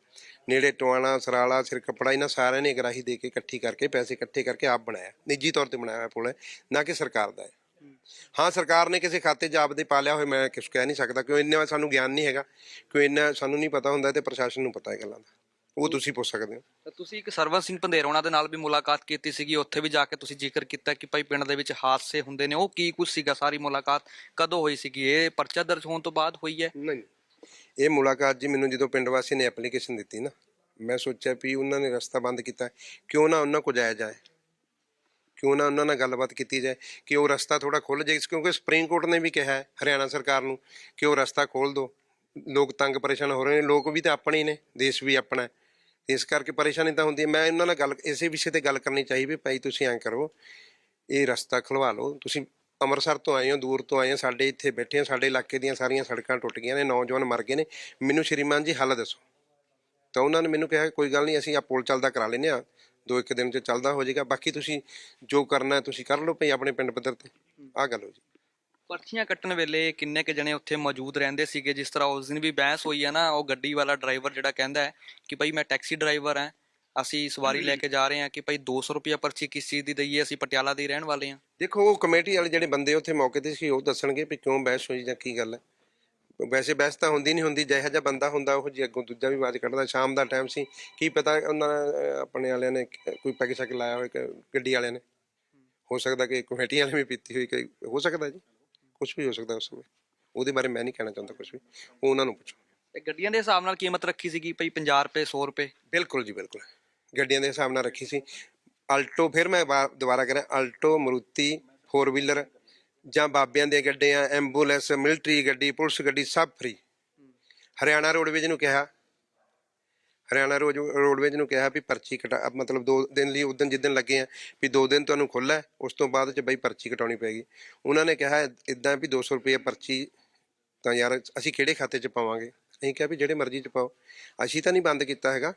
ਨੇੜੇ ਟਵਾਣਾ ਸਰਾਲਾ, ਸਿਰ ਕੱਪੜਾ, ਇਹਨਾਂ ਸਾਰਿਆਂ ਨੇ ਗਰਾਹੀ ਦੇ ਕੇ ਇਕੱਠੀ ਕਰਕੇ, ਪੈਸੇ ਇਕੱਠੇ ਕਰਕੇ ਆਪ ਬਣਾਇਆ। ਨਿੱਜੀ ਤੌਰ ਤੇ ਬਣਾਇਆ ਹੋਇਆ ਪੁਲ ਹੈ, ਨਾ ਕਿ ਸਰਕਾਰ ਦਾ ਹੈ। ਹਾਂ ਸਰਕਾਰ ਨੇ ਕਿਸੇ ਖਾਤੇ 'ਚ ਆਪਦੇ ਪਾ ਲਿਆ ਹੋਏ ਮੈਂ ਕੁਛ ਕਹਿ ਨਹੀਂ ਸਕਦਾ ਕਿਉਂ ਇੰਨਾ ਸਾਨੂੰ ਗਿਆਨ ਨਹੀਂ ਹੈਗਾ ਕਿਉਂ ਇੰਨਾ ਸਾਨੂੰ ਨਹੀਂ ਪਤਾ ਹੁੰਦਾ ਤੇ ਪ੍ਰਸ਼ਾਸਨ ਨੂੰ ਪਤਾ ਹੈ ਗੱਲਾਂ ਦਾ। ਉਹ ਤੁਸੀਂ ਪੁੱਛ ਸਕਦੇ ਹੋ। ਤਾਂ ਤੁਸੀਂ ਇੱਕ ਸਰਵਨ ਸਿੰਘ ਪੰਧੇਰੋਣਾ ਦੇ ਨਾਲ ਵੀ ਮੁਲਾਕਾਤ ਕੀਤੀ ਸੀਗੀ ਉੱਥੇ ਵੀ ਜਾ ਕੇ ਤੁਸੀਂ ਜ਼ਿਕਰ ਕੀਤਾ ਕਿ ਭਾਈ ਪਿੰਡ ਦੇ ਵਿੱਚ ਹਾਦਸੇ ਹੁੰਦੇ ਨੇ ਉਹ ਕੀ ਕੁਝ ਸੀਗਾ ਸਾਰੀ ਮੁਲਾਕਾਤ ਕਦੋਂ ਹੋਈ ਸੀਗੀ? ਇਹ ਪਰਚਾ ਦਰਜ ਹੋਣ ਤੋਂ ਬਾਅਦ ਹੋਈ ਹੈ? ਨਹੀਂ ਇਹ ਮੁਲਾਕਾਤ ਜੀ ਮੈਨੂੰ ਜਦੋਂ ਪਿੰਡ ਵਾਸੀ ਨੇ ਐਪਲੀਕੇਸ਼ਨ ਦਿੱਤੀ ਨਾ ਮੈਂ ਸੋਚਿਆ ਵੀ ਉਹਨਾਂ ਨੇ ਰਸਤਾ ਬੰਦ ਕੀਤਾ ਕਿਉਂ ਨਾ ਉਹਨਾਂ ਕੋ ਜਾਇਆ ਜਾਏ। ਕਿਉਂ ਨਾ ਉਹਨਾਂ ਨਾਲ ਗੱਲਬਾਤ ਕੀਤੀ ਜਾਏ ਕਿ ਉਹ ਰਸਤਾ ਥੋੜਾ ਖੁੱਲ ਜਾਏ ਕਿਉਂਕਿ ਸੁਪਰੀਮ ਕੋਰਟ ਨੇ ਵੀ ਕਿਹਾ ਹੈ, ਹਰਿਆਣਾ ਸਰਕਾਰ ਨੂੰ ਕਿ ਉਹ ਰਸਤਾ ਖੋਲ ਦਿਓ। ਲੋਕ ਤੰਗ ਪਰੇਸ਼ਾਨ ਹੋ ਰਹੇ ਨੇ, ਲੋਕ ਵੀ ਤਾਂ ਆਪਣੇ ਹੀ ਨੇ, ਦੇਸ਼ ਵੀ ਆਪਣਾ ਹੈ। ਇਸ ਕਰਕੇ ਪਰੇਸ਼ਾਨੀ ਤਾਂ ਹੁੰਦੀ ਹੈ। ਮੈਂ ਇਹਨਾਂ ਨਾਲ ਗੱਲ, ਇਸੇ ਵਿਸ਼ੇ ਤੇ ਗੱਲ ਕਰਨੀ ਚਾਹੀ ਵੀ ਭਾਈ ਤੁਸੀਂ ਐਂ ਕਰੋ, ਇਹ ਰਸਤਾ ਖਲਵਾ ਲਓ। ਤੁਸੀਂ ਅੰਮ੍ਰਿਤਸਰ ਤੋਂ ਆਏ ਹੋ, ਦੂਰ ਤੋਂ ਆਏ ਹੋ, ਸਾਡੇ ਇੱਥੇ ਬੈਠੇ ਹੋ, ਸਾਡੇ ਇਲਾਕੇ ਦੀਆਂ ਸਾਰੀਆਂ ਸੜਕਾਂ ਟੁੱਟ ਗਈਆਂ ਨੇ, ਨੌਜਵਾਨ ਮਰ ਗਏ ਨੇ। ਮੈਨੂੰ ਸ਼੍ਰੀਮਾਨ ਜੀ, ਹੱਲ ਦੱਸੋ। ਤਾਂ ਉਹਨਾਂ ਨੇ ਮੈਨੂੰ ਕਿਹਾ, ਕੋਈ ਗੱਲ ਨਹੀਂ, ਅਸੀਂ ਆ ਪੁਲ ਚੱਲਦਾ ਕਰਾ ਲੈਨੇ ਆ ਦੋ ਇੱਕ ਦਿਨ ਚ ਚੱਲਦਾ ਹੋ ਜਾਏਗਾ। ਬਾਕੀ ਤੁਸੀਂ ਜੋ ਕਰਨਾ ਹੈ ਤੁਸੀਂ ਕਰ ਲਓ ਭਈ ਆਪਣੇ ਪਿੰਡ ਪੱਧਰ ਤੇ। ਆਹ ਗੱਲ ਹੋ ਜੀ। ਪਰਚੀਆਂ ਕੱਟਣ ਵੇਲੇ ਕਿੰਨੇ ਕ ਜਣੇ ਉੱਥੇ ਮੌਜੂਦ ਰਹਿੰਦੇ ਸੀਗੇ? ਜਿਸ ਤਰ੍ਹਾਂ ਉਸ ਦਿਨ ਵੀ ਬਹਿਸ ਹੋਈ ਹੈ ਨਾ ਉਹ ਗੱਡੀ ਵਾਲਾ ਡਰਾਈਵਰ ਜਿਹੜਾ ਕਹਿੰਦਾ ਹੈ ਕਿ ਭਾਈ ਮੈਂ ਟੈਕਸੀ ਡਰਾਈਵਰ ਹਾਂ ਅਸੀਂ ਸਵਾਰੀ ਲੈ ਕੇ ਜਾ ਰਹੇ ਹਾਂ ਕਿ ਭਾਈ 200 ਰੁਪਿਆ ਪਰਚੀ ਕਿਸ ਚੀਜ਼ ਦੀ ਦਈਏ? ਅਸੀਂ ਪਟਿਆਲਾ ਦੇ ਰਹਿਣ ਵਾਲੇ ਹਾਂ। ਦੇਖੋ ਉਹ ਕਮੇਟੀ ਵਾਲੇ ਜਿਹੜੇ ਬੰਦੇ ਉੱਥੇ ਮੌਕੇ ਤੇ ਸੀ ਉਹ ਦੱਸਣਗੇ ਵੀ ਕਿਉਂ ਬਹਿਸ ਹੋਈ ਜਾਂ ਕੀ ਗੱਲ ਹੈ। ਵੈਸੇ ਬਹਿਸ ਤਾਂ ਹੁੰਦੀ ਨਹੀਂ ਹੁੰਦੀ ਜਿਹੋ ਜਿਹਾ ਬੰਦਾ ਹੁੰਦਾ ਉਹ ਜੀ ਅੱਗੋਂ ਦੂਜਾ ਵੀ ਆਵਾਜ਼ ਕੱਢਦਾ। ਸ਼ਾਮ ਦਾ ਟਾਈਮ ਸੀ ਕੀ ਪਤਾ ਉਹਨਾਂ ਆਪਣੇ ਵਾਲਿਆਂ ਨੇ ਕੋਈ ਪੈਗ ਸ਼ੈਗ ਲਾਇਆ ਹੋਵੇ ਕਿ ਗੱਡੀ ਵਾਲਿਆਂ ਨੇ। ਹੋ ਸਕਦਾ ਕਿ ਕਮੇਟੀ ਵਾਲੇ ਵੀ ਪੀਤੀ ਹੋਈ ਕਿ ਹੋ ਸਕਦਾ ਜੀ। ਕੁਝ ਵੀ ਹੋ ਸਕਦਾ ਉਸ ਸਮੇਂ। ਉਹਦੇ ਬਾਰੇ ਮੈਂ ਨਹੀਂ ਕਹਿਣਾ ਚਾਹੁੰਦਾ ਕੁਝ ਵੀ। ਉਹ ਉਹਨਾਂ ਨੂੰ ਪੁੱਛੋ। ਤੇ ਗੱਡੀਆਂ ਦੇ ਹਿਸਾਬ ਨਾਲ ਕੀਮਤ ਰੱਖੀ ਸੀਗੀ ਭਾਈ 50 ਰੁਪਏ 100 ਰੁਪਏ? ਬਿਲਕੁਲ ਜੀ ਬਿਲਕੁਲ। ਗੱਡੀਆਂ ਦੇ ਹਿਸਾਬ ਨਾਲ ਰੱਖੀ ਸੀ। ਅਲਟੋ ਫਿਰ ਮੈਂ ਦੁਬਾਰਾ ਕਰਾਂ ਅਲਟੋ ਮਰੂਤੀ 4 ਵੀਲਰ ਜਾਂ ਬਾਬਿਆਂ ਦੀਆਂ ਗੱਡੀਆਂ, ਐਂਬੂਲੈਂਸ, ਮਿਲਟਰੀ ਗੱਡੀ, ਪੁਲਿਸ ਗੱਡੀ, ਸਭ ਫ੍ਰੀ ਹਰਿਆਣਾ ਰੋਡਵੇਜ ਨੂੰ ਕਿਹਾ। ਹਰਿਆਣਾ ਰੋਡ ਰੋਡਵੇਜ ਨੂੰ ਕਿਹਾ ਵੀ ਪਰਚੀ ਕਟਾ ਮਤਲਬ ਦੋ ਦਿਨ ਲਈ ਉਦੋਂ ਜਿੱਦਣ ਲੱਗੇ ਆ ਵੀ ਦੋ ਦਿਨ ਤੁਹਾਨੂੰ ਖੁੱਲ੍ਹਾ ਉਸ ਤੋਂ ਬਾਅਦ ਚ ਬਈ ਪਰਚੀ ਕਟਾਉਣੀ ਪੈਗੀ ਉਹਨਾਂ ਨੇ ਕਿਹਾ ਇਦਾਂ ਵੀ 200 ਰੁਪਏ ਪਰਚੀ, ਤਾਂ ਯਾਰ ਅਸੀਂ ਕਿਹੜੇ ਖਾਤੇ 'ਚ ਪਾਵਾਂਗੇ? ਅਸੀਂ ਕਿਹਾ ਵੀ ਜਿਹੜੇ ਮਰਜ਼ੀ 'ਚ ਪਾਓ। ਅਸੀਂ ਤਾਂ ਨਹੀਂ ਬੰਦ ਕੀਤਾ ਹੈਗਾ।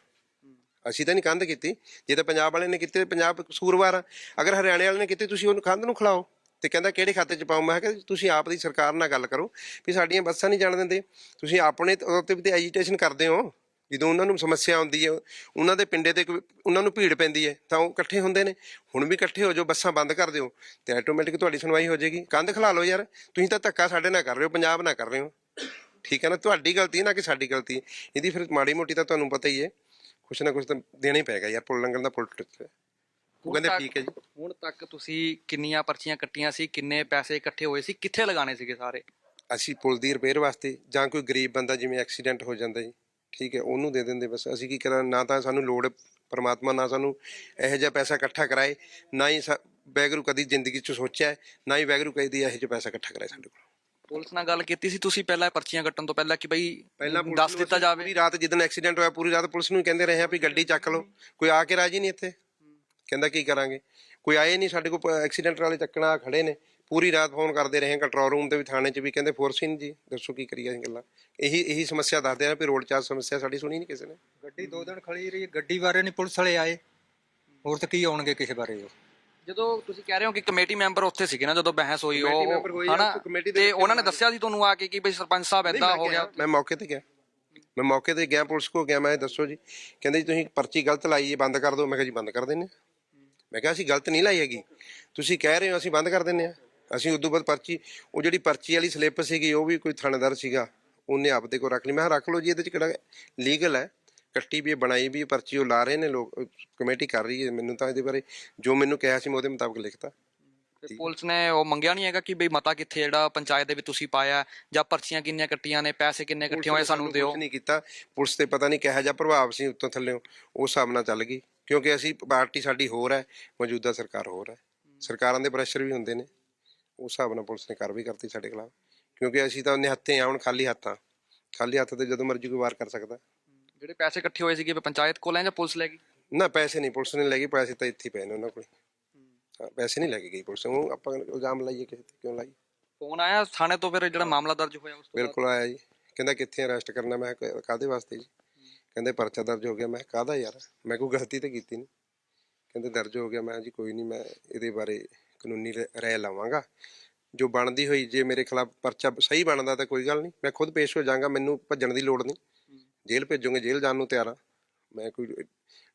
ਅਸੀਂ ਤਾਂ ਨਹੀਂ ਕੰਧ ਕੀਤੀ। ਜੇ ਤਾਂ ਪੰਜਾਬ ਵਾਲੇ ਨੇ ਕੀਤੇ, ਪੰਜਾਬ ਕਸੂਰਵਾਰ ਆ। ਅਗਰ ਹਰਿਆਣੇ ਵਾਲੇ ਨੇ ਕੀਤੀ, ਤੁਸੀਂ ਉਹਨੂੰ ਕੰਧ ਨੂੰ ਖਿਲਾਓ। ਤੇ ਕਹਿੰਦਾ ਕਿਹੜੇ ਖਾਤੇ 'ਚ ਪਾਉ ਮੈਂ ਕਿਹਾ ਤੁਸੀਂ ਆਪ ਦੀ ਸਰਕਾਰ ਨਾਲ ਗੱਲ ਕਰੋ ਵੀ ਸਾਡੀਆਂ ਬੱਸਾਂ ਨਹੀਂ ਜਾਣ ਦਿੰਦੇ। ਤੁਸੀਂ ਆਪਣੇ ਤੌਰ ਤੇ ਵੀ ਤੇ ਐਜੀਟੇਸ਼ਨ ਕਰਦੇ ਹੋ। ਜਦੋਂ ਉਹਨਾਂ ਨੂੰ ਸਮੱਸਿਆ ਆਉਂਦੀ ਹੈ, ਉਹਨਾਂ ਦੇ ਪਿੰਡੇ ਤੇ ਕੋਈ- ਉਹਨਾਂ ਨੂੰ ਭੀੜ ਪੈਂਦੀ ਹੈ, ਤਾਂ ਉਹ ਇਕੱਠੇ ਹੁੰਦੇ ਨੇ। ਹੁਣ ਵੀ ਇਕੱਠੇ ਹੋ ਜਾਓ, ਬੱਸਾਂ ਬੰਦ ਕਰ ਦਿਓ, ਤੇ ਆਟੋਮੈਟਿਕ ਤੁਹਾਡੀ ਸੁਣਵਾਈ ਹੋ ਜਾਏਗੀ। ਕੰਧ ਖਿਲਾ ਲਓ ਯਾਰ, ਤੁਸੀਂ ਤਾਂ ਧੱਕਾ ਸਾਡੇ ਨਾਲ ਕਰ ਰਹੇ ਹੋ, ਪੰਜਾਬ ਨਾਲ ਕਰ ਰਹੇ ਹੋ। ਠੀਕ ਹੈ ਨਾ? ਤੁਹਾਡੀ ਗਲਤੀ ਨਾ ਕਿ ਸਾਡੀ ਗਲਤੀ ਹੈ। ਇਹਦੀ ਫਿਰ ਮਾੜੀ ਮੋਟੀ ਤਾਂ ਤੁਹਾਨੂੰ ਪਤਾ ਹੀ ਹੈ। ਕੁਛ ਨਾ ਕੁਛ ਤਾਂ ਦੇਣਾ ਹੀ ਪਏਗਾ ਯਾਰ, ਪੁਲ ਲੰਘਣ ਦਾ ਪੁਲ ਟੁੱਟ ਗਿਆ। ਉਹ ਕਹਿੰਦੇ ਠੀਕ ਹੈ ਜੀ। ਹੁਣ ਤੱਕ ਤੁਸੀਂ ਕਿੰਨੀਆਂ ਪਰਚੀਆਂ ਕੱਟੀਆਂ ਸੀ ਕਿੰਨੇ ਪੈਸੇ ਇਕੱਠੇ ਹੋਏ ਸੀ ਕਿੱਥੇ ਲਗਾਣੇ ਸੀਗੇ ਸਾਰੇ? ਅਸੀਂ ਪੁਲ ਦੀ ਰਿਪੇਅਰ ਵਾਸਤੇ ਜਾਂ ਕੋਈ ਗਰੀਬ ਬੰਦਾ ਜਿਵੇਂ ਐਕਸੀਡੈਂਟ ਹੋ ਜਾਂਦਾ ਜੀ ਠੀਕ ਹੈ ਉਹਨੂੰ ਦੇ ਦਿੰਦੇ ਬਸ। ਅਸੀਂ ਕੀ ਕਰਾਂ ਨਾ ਤਾਂ ਸਾਨੂੰ ਲੋੜ ਪ੍ਰਮਾਤਮਾ ਨਾ ਸਾਨੂੰ ਇਹੋ ਜਿਹਾ ਪੈਸਾ ਇਕੱਠਾ ਕਰਾਏ ਨਾ ਹੀ ਵੈਗਰੂ ਕਦੀ ਜ਼ਿੰਦਗੀ 'ਚ ਸੋਚਿਆ ਨਾ ਹੀ ਵੈਗਰੂ ਕਦੀ ਇਹੋ ਜਿਹਾ ਪੈਸਾ ਇਕੱਠਾ ਕਰਾਏ ਸਾਡੇ ਕੋਲ। ਪੁਲਿਸ ਨਾਲ ਗੱਲ ਕੀਤੀ ਸੀ ਤੁਸੀਂ ਪਹਿਲਾਂ ਪਰਚੀਆਂ ਕੱਟਣ ਤੋਂ ਪਹਿਲਾਂ ਕਿ ਭਾਈ ਪਹਿਲਾਂ ਦੱਸ ਦਿੱਤਾ ਜਾਵੇ? ਪੂਰੀ ਰਾਤ ਜਿੱਦਣ ਐਕਸੀਡੈਂਟ ਹੋਇਆ ਪੂਰੀ ਰਾਤ ਪੁਲਿਸ ਨੂੰ ਕਹਿੰਦੇ ਰਹੇ ਆ ਵੀ ਗੱਡੀ ਚੱਕ ਲਓ। ਕੋਈ ਆ ਕੇ ਰਾਜੀ ਨਹੀਂ ਇੱਥੇ? ਕਹਿੰਦਾ ਕੀ ਕਰਾਂਗੇ? ਕੋਈ ਆਏ ਨਹੀਂ ਸਾਡੇ ਕੋਲ ਐਕਸੀਡੈਂਟ ਵਾਲੇ ਚੱਕਣਾ ਖੜੇ ਨੇ। ਪੂਰੀ ਰਾਤ ਫੋਨ ਕਰਦੇ ਰਹੇ ਕੰਟਰੋਲ ਰੂਮ ਤੇ ਵੀ ਥਾਣੇ 'ਚ ਵੀ ਕਹਿੰਦੇ ਫੋਰਸ ਹੀ ਨਹੀਂ ਜੀ ਦੱਸੋ ਕੀ ਕਰੀਏ ਅਸੀਂ ਗੱਲਾਂ। ਇਹੀ ਇਹੀ ਸਮੱਸਿਆ ਦੱਸਦੇ ਆ ਵੀ ਰੋਡ ਚਾਰ ਸਮੱਸਿਆ ਸਾਡੀ ਸੁਣੀ ਨਹੀਂ ਕਿਸੇ ਨੇ। ਗੱਡੀ ਦੋ ਦਿਨ ਖੜੀ ਰਹੀ ਗੱਡੀ ਬਾਰੇ ਨਹੀਂ ਪੁਲਿਸ ਵਾਲੇ ਆਏ। ਹੋਰ ਤਾਂ ਕੀ ਆਉਣਗੇ ਕਿਸੇ ਬਾਰੇ ਉਹ? ਜਦੋਂ ਤੁਸੀਂ ਕਹਿ ਰਹੇ ਹੋ ਕਿ ਕਮੇਟੀ ਮੈਂਬਰ ਉੱਥੇ ਸੀਗੇ ਨਾ ਜਦੋਂ ਬਹਿਸ ਹੋਈ ਉਹ ਹਨਾ? ਤੇ ਉਹਨਾਂ ਨੇ ਦੱਸਿਆ ਸੀ ਤੁਹਾਨੂੰ ਆ ਕੇ ਕਿ ਬਈ ਸਰਪੰਚ ਸਾਹਿਬ ਮੈਂ ਹੋ ਗਿਆ, ਮੈਂ ਮੌਕੇ ਤੇ ਗਿਆ। ਮੈਂ ਮੌਕੇ ਤੇ ਗਿਆ ਪੁਲਿਸ ਕੋ ਗਿਆ ਮੈਂ ਦੱਸੋ ਜੀ। ਕਹਿੰਦੇ ਜੀ ਤੁਸੀਂ ਪਰਚੀ ਗਲਤ ਲਾਈ ਹੈ ਬੰਦ ਕਰ ਦਿਓ। ਮੈਂ ਕਿਹਾ ਜੀ ਬੰਦ ਕਰ ਦਿੰਨੇ ਹਾਂ। ਮੈਂ ਕਿਹਾ ਅਸੀਂ ਗਲਤ ਨਹੀਂ ਲਾਈ ਹੈਗੀ। ਤੁਸੀਂ ਕਹਿ ਰਹੇ ਹੋ ਅਸੀਂ ਬੰਦ ਕਰ ਦਿੰਨੇ ਆ ਅਸੀਂ ਉਦੋਂ ਬਾਅਦ ਪਰਚੀ ਉਹ ਜਿਹੜੀ ਪਰਚੀ ਵਾਲੀ ਸਲਿੱਪ ਸੀਗੀ ਉਹ ਵੀ ਕੋਈ ਥਾਣੇਦਾਰ ਸੀਗਾ। ਉਹਨੇ ਆਪਦੇ ਕੋਲ ਰੱਖ ਲਈ। ਮੈਂ ਕਿਹਾ ਰੱਖ ਲਓ ਜੀ ਇਹਦੇ ਚ ਕਿਹੜਾ ਲੀਗਲ ਹੈ। ਕੱਟੀ ਵੀ ਬਣਾਈ ਵੀ ਪਰਚੀ ਉਹ ਲਾ ਰਹੇ ਨੇ ਲੋਕ ਕਮੇਟੀ ਕਰ ਰਹੀ ਹੈ। ਮੈਨੂੰ ਤਾਂ ਇਹਦੇ ਬਾਰੇ ਜੋ ਮੈਨੂੰ ਕਿਹਾ ਸੀ ਮੈਂ ਉਹਦੇ ਮੁਤਾਬਕ ਲਿਖਤਾ। ਤੇ ਪੁਲਿਸ ਨੇ ਉਹ ਮੰਗਿਆ ਨਹੀਂ ਹੈਗਾ ਕਿ ਬਈ ਮਤਾ ਕਿੱਥੇ ਜਿਹੜਾ ਪੰਚਾਇਤ ਦੇ ਵਿੱਚ ਤੁਸੀਂ ਪਾਇਆ ਜਾਂ ਪਰਚੀਆਂ ਕਿੰਨੀਆਂ ਕੱਟੀਆਂ ਨੇ ਪੈਸੇ ਕਿੰਨੇ ਇਕੱਠੇ ਹੋਏ ਸਾਨੂੰ ਦਿਓ। ਨਹੀਂ ਕੀਤਾ। ਪੁਲਿਸ ਤੇ ਪਤਾ ਨਹੀਂ ਕਿਹੋ ਜਿਹਾ ਪ੍ਰਭਾਵ ਸੀ ਉੱਤੋਂ ਥੱਲੇੋਂ ਉਸ ਹਿਸਾਬ ਨਾਲ ਚੱਲ ਗਈ। ਕਿਉਂਕਿ ਅਸੀਂ ਪਾਰਟੀ ਸਾਡੀ ਹੋਰ ਹੈ ਮੌਜੂਦਾ ਸਰਕਾਰ ਹੋਰ ਹੈ। ਸਰਕਾਰਾਂ ਦੇ ਪ੍ਰੈਸ਼ਰ ਵੀ ਹੁੰਦੇ ਨੇ। ਉਸ ਹਿਸਾਬ ਨਾਲ ਪੁਲਿਸ ਨੇ ਕਾਰਵਾਈ ਕਰਤੀ ਸਾਡੇ ਖਿਲਾਫ। ਕਿਉਂਕਿ ਅਸੀਂ ਤਾਂ ਨਿਹੱਥੇ ਆ ਹੁਣ ਖਾਲੀ ਹੱਥਾਂ ਖਾਲੀ ਹੱਥ ਤੇ ਜਦੋਂ ਮਰਜ਼ੀ ਕੋਈ ਵਾਰ ਕਰ ਸਕਦਾ। ਜਿਹੜੇ ਪੈਸੇ ਇਕੱਠੇ ਹੋਏ ਸੀਗੇ ਪੰਚਾਇਤ ਕੋਲ ਹੈ ਜਾਂ ਪੁਲਿਸ ਲੈ ਗਈ? ਨਾ ਪੈਸੇ ਨਹੀਂ ਪੁਲਿਸ ਨੇ ਲੈ ਗਏ ਪੈਸੇ ਤਾਂ ਇੱਥੇ ਪਏ ਨੇ ਉਹਨਾਂ ਕੋਲ। ਹਾਂ। ਪੈਸੇ ਨਹੀਂ ਲੈ ਕੇ ਗਈ ਪੁਲਿਸ ਉਹ ਆਪਾਂ ਇਲਜ਼ਾਮ ਲਾਈਏ ਕਿਸੇ ਤੇ ਕਿਉਂ ਲਾਈਏ? ਫੋਨ ਆਇਆ ਥਾਣੇ ਤੋਂ ਫਿਰ ਜਿਹੜਾ ਮਾਮਲਾ ਦਰਜ ਹੋਇਆ ਉਸ ਤੋਂ ਬਿਲਕੁਲ ਆਇਆ ਜੀ। ਕਹਿੰਦਾ ਕਿੱਥੇ ਅਰੈਸਟ ਕਰਨਾ ਮੈਂ ਕਾਹਦੇ ਵਾਸਤੇ ਜੀ? ਕਹਿੰਦੇ ਪਰਚਾ ਦਰਜ ਹੋ ਗਿਆ। ਮੈਂ ਕਾਹਦਾ ਯਾਰ? ਮੈਂ ਕੋਈ ਗਲਤੀ ਤਾਂ ਕੀਤੀ ਨਹੀਂ ਕਹਿੰਦੇ, ਦਰਜ ਹੋ ਗਿਆ। ਮੈਂ ਜੀ ਕੋਈ ਨਹੀਂ ਮੈਂ ਇਹਦੇ ਬਾਰੇ ਕਾਨੂੰਨੀ ਰ- ਰਾਏ ਲਵਾਂਗਾ। ਜੋ ਬਣਦੀ ਹੋਈ, ਜੇ ਮੇਰੇ ਖਿਲਾਫ ਪਰਚਾ ਸਹੀ ਬਣਦਾ ਤਾਂ ਕੋਈ ਗੱਲ ਨਹੀਂ ਮੈਂ ਖੁਦ ਪੇਸ਼ ਹੋ ਜਾਵਾਂਗਾ, ਮੈਨੂੰ ਭੱਜਣ ਦੀ ਲੋੜ ਨਹੀਂ ਜੇਲ੍ਹ ਭੇਜੋਗੇ, ਜੇਲ੍ਹ ਜਾਣ ਨੂੰ ਤਿਆਰ ਆ। ਮੈਂ ਕੋਈ